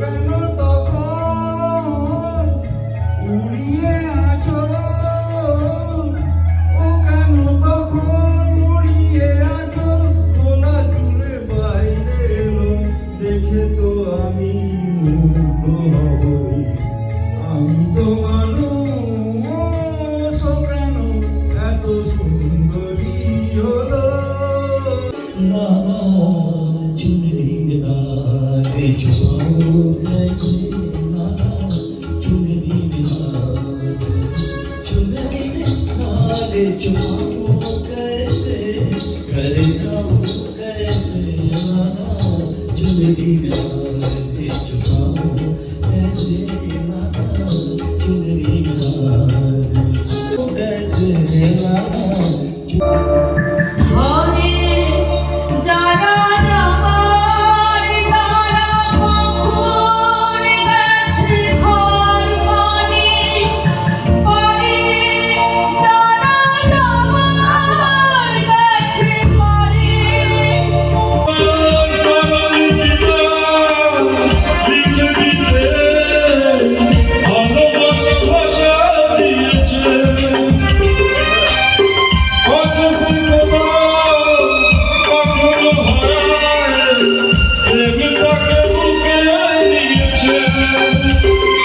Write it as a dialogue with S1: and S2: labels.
S1: কেন তখন উড়িয়ে আছো? ও তখন উড়িয়ে আছো? দেখে তো আমি মুগ্ধ হবই। আমি তো
S2: না जाऊँ कैसे? घर जाऊँ कैसे? हाँ, चुनरी में